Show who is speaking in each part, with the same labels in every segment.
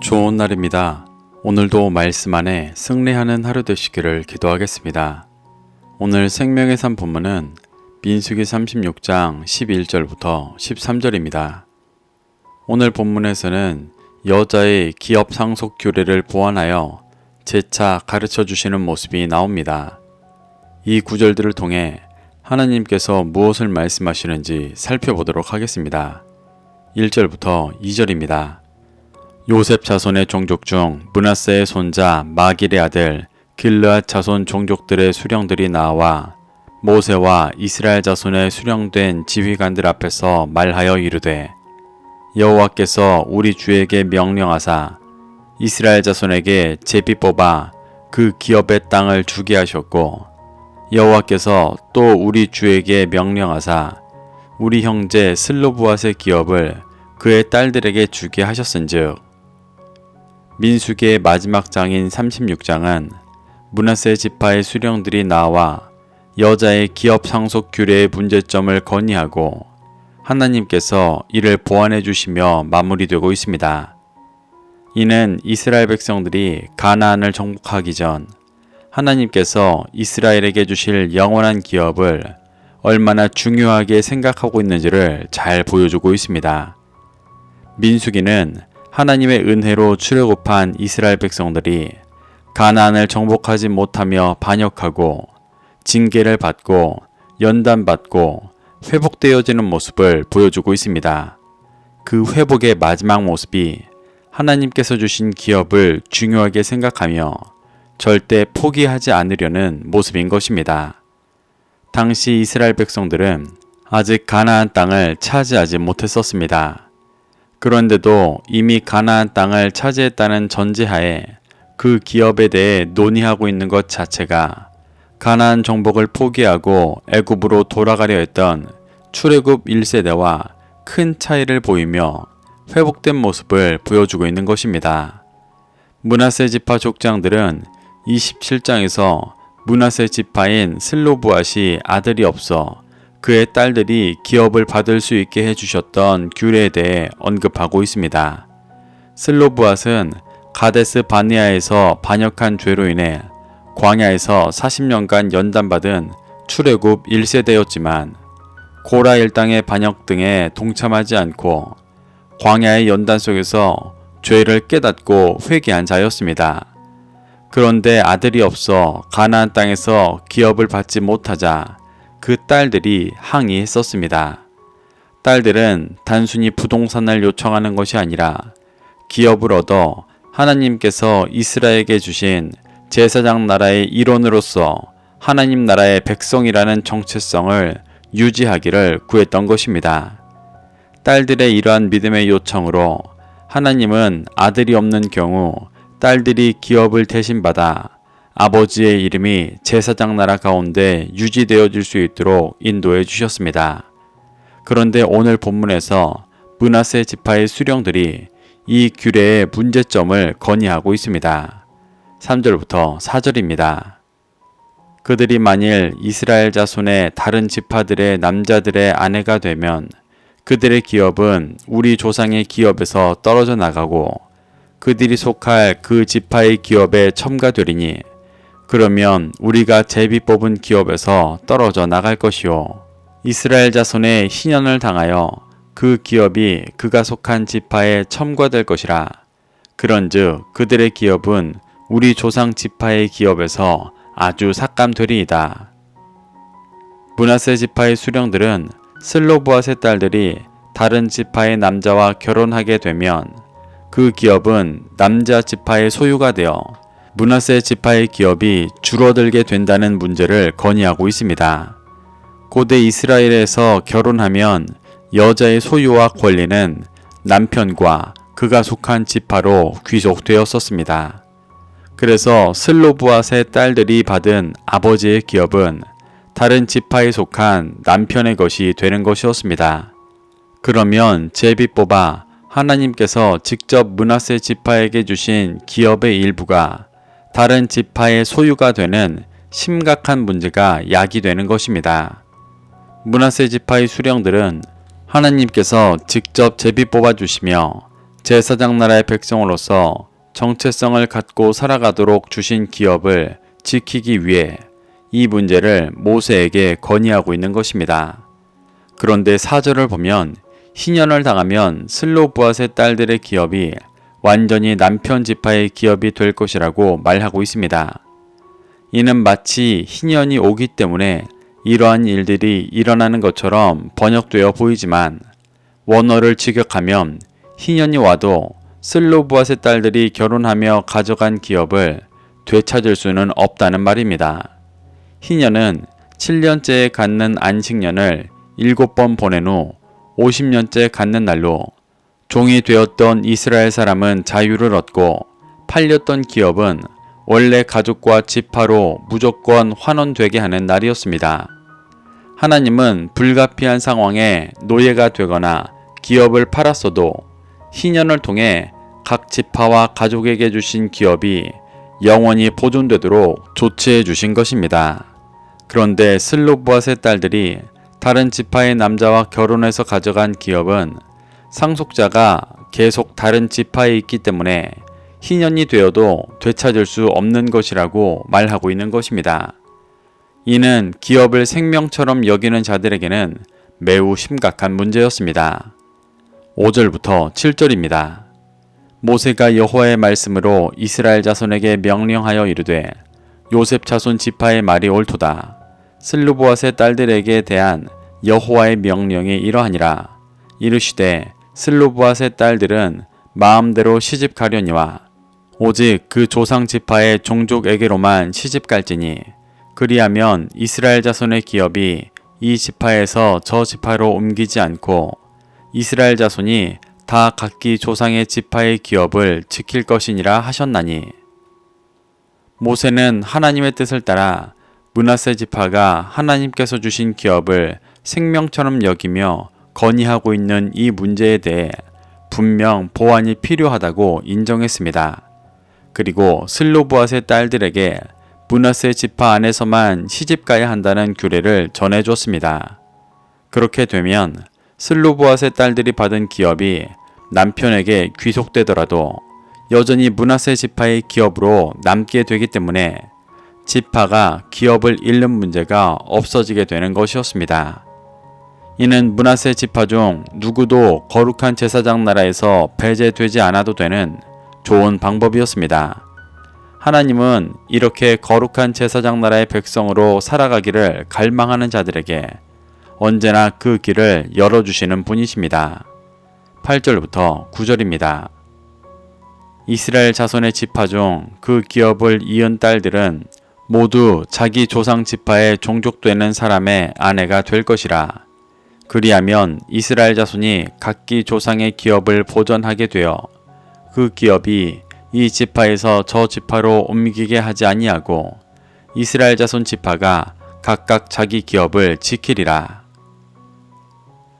Speaker 1: 좋은 날입니다. 오늘도 말씀 안에 승리하는 하루 되시기를 기도하겠습니다. 오늘 생명의 산 본문은 민수기 36장 11절부터 13절입니다. 오늘 본문에서는 여자의 기업 상속 규례를 보완하여 재차 가르쳐 주시는 모습이 나옵니다. 이 구절들을 통해 하나님께서 무엇을 말씀하시는지 살펴보도록 하겠습니다. 1절부터 2절입니다. 요셉 자손의 종족 중 문하세의 손자 마길의 아들 길르앗 자손 종족들의 수령들이 나와 모세와 이스라엘 자손의 수령된 지휘관들 앞에서 말하여 이르되 여호와께서 우리 주에게 명령하사 이스라엘 자손에게 제비 뽑아 그 기업의 땅을 주게 하셨고 여호와께서 또 우리 주에게 명령하사 우리 형제 슬로브앗의 기업을 그의 딸들에게 주게 하셨은즉 민수기의 마지막 장인 36장은 문하세 지파의 수령들이 나와 여자의 기업 상속 규례의 문제점을 건의하고 하나님께서 이를 보완해 주시며 마무리되고 있습니다. 이는 이스라엘 백성들이 가나안을 정복하기 전 하나님께서 이스라엘에게 주실 영원한 기업을 얼마나 중요하게 생각하고 있는지를 잘 보여주고 있습니다. 민수기는 하나님의 은혜로 출애굽한 이스라엘 백성들이 가나안을 정복하지 못하며 반역하고 징계를 받고 연단받고 회복되어지는 모습을 보여주고 있습니다. 그 회복의 마지막 모습이 하나님께서 주신 기업을 중요하게 생각하며 절대 포기하지 않으려는 모습인 것입니다. 당시 이스라엘 백성들은 아직 가나안 땅을 차지하지 못했었습니다. 그런데도 이미 가나안 땅을 차지했다는 전제하에 그 기업에 대해 논의하고 있는 것 자체가 가나안 정복을 포기하고 애굽으로 돌아가려 했던 출애굽 1세대와 큰 차이를 보이며 회복된 모습을 보여주고 있는 것입니다. 문하세 지파 족장들은 27장에서 문하세 지파인 슬로브앗이 아들이 없어 그의 딸들이 기업을 받을 수 있게 해주셨던 규례에 대해 언급하고 있습니다. 슬로브앗은 가데스 바니아에서 반역한 죄로 인해 광야에서 40년간 연단받은 출애굽 1세대였지만 고라 일당의 반역 등에 동참하지 않고 광야의 연단 속에서 죄를 깨닫고 회개한 자였습니다. 그런데 아들이 없어 가나안 땅에서 기업을 받지 못하자 그 딸들이 항의했었습니다. 딸들은 단순히 부동산을 요청하는 것이 아니라 기업을 얻어 하나님께서 이스라엘에게 주신 제사장 나라의 일원으로서 하나님 나라의 백성이라는 정체성을 유지하기를 구했던 것입니다. 딸들의 이러한 믿음의 요청으로 하나님은 아들이 없는 경우 딸들이 기업을 대신받아 아버지의 이름이 제사장 나라 가운데 유지되어질 수 있도록 인도해 주셨습니다. 그런데 오늘 본문에서 문하세 지파의 수령들이 이 규례의 문제점을 건의하고 있습니다. 3절부터 4절입니다. 그들이 만일 이스라엘 자손의 다른 지파들의 남자들의 아내가 되면 그들의 기업은 우리 조상의 기업에서 떨어져 나가고 그들이 속할 그 지파의 기업에 첨가되리니 그러면 우리가 제비 뽑은 기업에서 떨어져 나갈 것이요. 이스라엘 자손의 희년을 당하여 그 기업이 그가 속한 지파에 첨가될 것이라. 그런즉 그들의 기업은 우리 조상 지파의 기업에서 아주 삭감되리이다. 문하세 지파의 수령들은 슬로브아의 딸들이 다른 지파의 남자와 결혼하게 되면 그 기업은 남자 지파의 소유가 되어 문하세 지파의 기업이 줄어들게 된다는 문제를 건의하고 있습니다. 고대 이스라엘에서 결혼하면 여자의 소유와 권리는 남편과 그가 속한 지파로 귀속되었었습니다. 그래서 슬로브앗의 딸들이 받은 아버지의 기업은 다른 지파에 속한 남편의 것이 되는 것이었습니다. 그러면 제비 뽑아 하나님께서 직접 문하세 지파에게 주신 기업의 일부가 다른 지파의 소유가 되는 심각한 문제가 야기되는 것입니다. 문하세 지파의 수령들은 하나님께서 직접 제비 뽑아 주시며 제사장 나라의 백성으로서 정체성을 갖고 살아가도록 주신 기업을 지키기 위해 이 문제를 모세에게 건의하고 있는 것입니다. 그런데 사절을 보면 희년을 당하면 슬로브앗의 딸들의 기업이 완전히 남편 지파의 기업이 될 것이라고 말하고 있습니다. 이는 마치 희년이 오기 때문에 이러한 일들이 일어나는 것처럼 번역되어 보이지만 원어를 직역하면 희년이 와도 슬로브앗의 딸들이 결혼하며 가져간 기업을 되찾을 수는 없다는 말입니다. 희년은 7년째에 갖는 안식년을 7번 보낸 후 50년째 갖는 날로 종이 되었던 이스라엘 사람은 자유를 얻고 팔렸던 기업은 원래 가족과 지파로 무조건 환원되게 하는 날이었습니다. 하나님은 불가피한 상황에 노예가 되거나 기업을 팔았어도 희년을 통해 각 지파와 가족에게 주신 기업이 영원히 보존되도록 조치해 주신 것입니다. 그런데 슬로브앗의 딸들이 다른 지파의 남자와 결혼해서 가져간 기업은 상속자가 계속 다른 지파에 있기 때문에 희년이 되어도 되찾을 수 없는 것이라고 말하고 있는 것입니다. 이는 기업을 생명처럼 여기는 자들에게는 매우 심각한 문제였습니다. 5절부터 7절입니다. 모세가 여호와의 말씀으로 이스라엘 자손에게 명령하여 이르되 요셉 자손 지파의 말이 옳도다. 슬루보앗의 딸들에게 대한 여호와의 명령이 이러하니라. 이르시되 슬루보앗의 딸들은 마음대로 시집 가려니와 오직 그 조상 지파의 종족에게로만 시집 갈지니 그리하면 이스라엘 자손의 기업이 이 지파에서 저 지파로 옮기지 않고 이스라엘 자손이 다 각기 조상의 지파의 기업을 지킬 것이니라 하셨나니. 모세는 하나님의 뜻을 따라 문하세 지파가 하나님께서 주신 기업을 생명처럼 여기며 건의하고 있는 이 문제에 대해 분명 보완이 필요하다고 인정했습니다. 그리고 슬로브앗의 딸들에게 문하세 지파 안에서만 시집 가야 한다는 규례를 전해줬습니다. 그렇게 되면 슬로브앗의 딸들이 받은 기업이 남편에게 귀속되더라도 여전히 문하세 지파의 기업으로 남게 되기 때문에 지파가 기업을 잃는 문제가 없어지게 되는 것이었습니다. 이는 문하세 지파 중 누구도 거룩한 제사장 나라에서 배제되지 않아도 되는 좋은 방법이었습니다. 하나님은 이렇게 거룩한 제사장 나라의 백성으로 살아가기를 갈망하는 자들에게 언제나 그 길을 열어주시는 분이십니다. 8절부터 9절입니다. 이스라엘 자손의 지파 중 그 기업을 이은 딸들은 모두 자기 조상 지파에 종족되는 사람의 아내가 될 것이라. 그리하면 이스라엘 자손이 각기 조상의 기업을 보전하게 되어 그 기업이 이 지파에서 저 지파로 옮기게 하지 아니하고 이스라엘 자손 지파가 각각 자기 기업을 지키리라.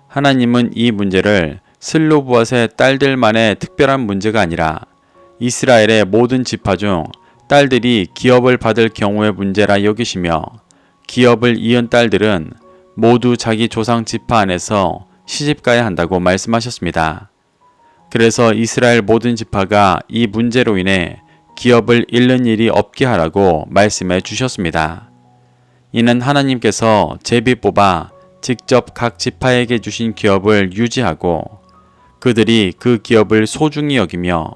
Speaker 1: 하나님은 이 문제를 슬로브앗의 딸들만의 특별한 문제가 아니라 이스라엘의 모든 지파 중 딸들이 기업을 받을 경우의 문제라 여기시며 기업을 이은 딸들은 모두 자기 조상 지파 안에서 시집가야 한다고 말씀하셨습니다. 그래서 이스라엘 모든 지파가 이 문제로 인해 기업을 잃는 일이 없게 하라고 말씀해 주셨습니다. 이는 하나님께서 제비 뽑아 직접 각 지파에게 주신 기업을 유지하고 그들이 그 기업을 소중히 여기며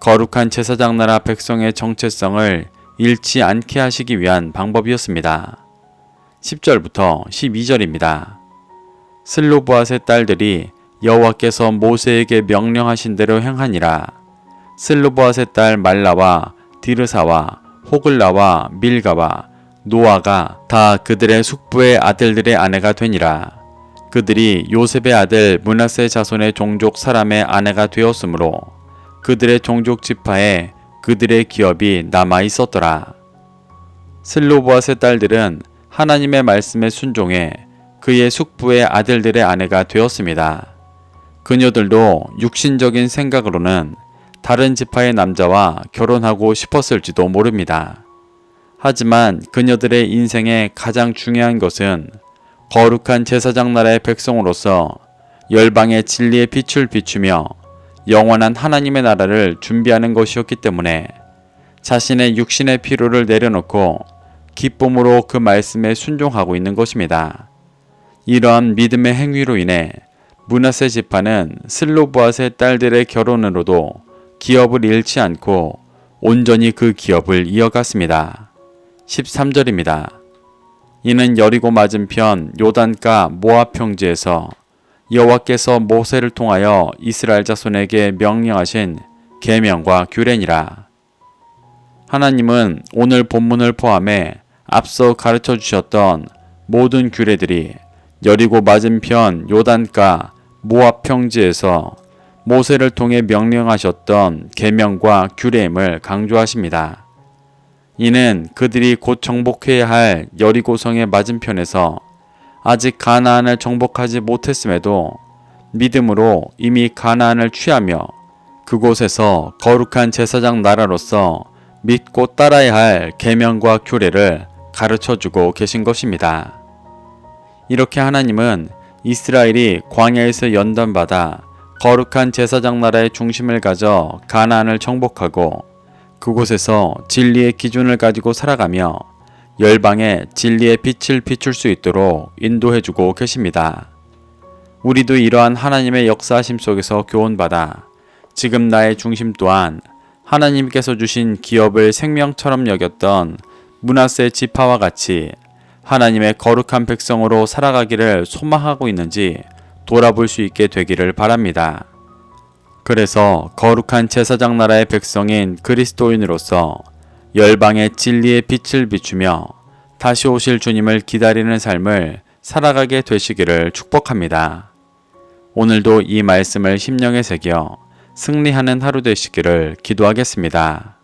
Speaker 1: 거룩한 제사장 나라 백성의 정체성을 잃지 않게 하시기 위한 방법이었습니다. 10절부터 12절입니다. 슬로브앗의 딸들이 여호와께서 모세에게 명령하신 대로 행하니라. 슬로브앗의 딸 말라와 디르사와 호글라와 밀가와 노아가 다 그들의 숙부의 아들들의 아내가 되니라. 그들이 요셉의 아들 문하세 자손의 종족 사람의 아내가 되었으므로 그들의 종족 지파에 그들의 기업이 남아 있었더라. 슬로보앗의 딸들은 하나님의 말씀에 순종해 그의 숙부의 아들들의 아내가 되었습니다. 그녀들도 육신적인 생각으로는 다른 지파의 남자와 결혼하고 싶었을지도 모릅니다. 하지만 그녀들의 인생의 가장 중요한 것은 거룩한 제사장 나라의 백성으로서 열방의 진리의 빛을 비추며 영원한 하나님의 나라를 준비하는 것이었기 때문에 자신의 육신의 피로를 내려놓고 기쁨으로 그 말씀에 순종하고 있는 것입니다. 이러한 믿음의 행위로 인해 문하세 지파는 슬로브앗의 딸들의 결혼으로도 기업을 잃지 않고 온전히 그 기업을 이어갔습니다. 13절입니다. 이는 여리고 맞은편 요단가 모압 평지에서 여호와께서 모세를 통하여 이스라엘 자손에게 명령하신 계명과 규례니라. 하나님은 오늘 본문을 포함해 앞서 가르쳐 주셨던 모든 규례들이 여리고 맞은편 요단가 모압 평지에서 모세를 통해 명령하셨던 계명과 규례임을 강조하십니다. 이는 그들이 곧 정복해야 할 여리고성의 맞은편에서 아직 가나안을 정복하지 못했음에도 믿음으로 이미 가나안을 취하며 그곳에서 거룩한 제사장 나라로서 믿고 따라야 할 계명과 규례를 가르쳐 주고 계신 것입니다. 이렇게 하나님은 이스라엘이 광야에서 연단받아 거룩한 제사장 나라의 중심을 가져 가나안을 정복하고 그곳에서 진리의 기준을 가지고 살아가며 열방에 진리의 빛을 비출 수 있도록 인도해 주고 계십니다. 우리도 이러한 하나님의 역사하심 속에서 교훈받아 지금 나의 중심 또한 하나님께서 주신 기업을 생명처럼 여겼던 문하세 지파와 같이 하나님의 거룩한 백성으로 살아가기를 소망하고 있는지 돌아볼 수 있게 되기를 바랍니다. 그래서 거룩한 제사장 나라의 백성인 그리스도인으로서 열방의 진리의 빛을 비추며 다시 오실 주님을 기다리는 삶을 살아가게 되시기를 축복합니다. 오늘도 이 말씀을 심령에 새겨 승리하는 하루 되시기를 기도하겠습니다.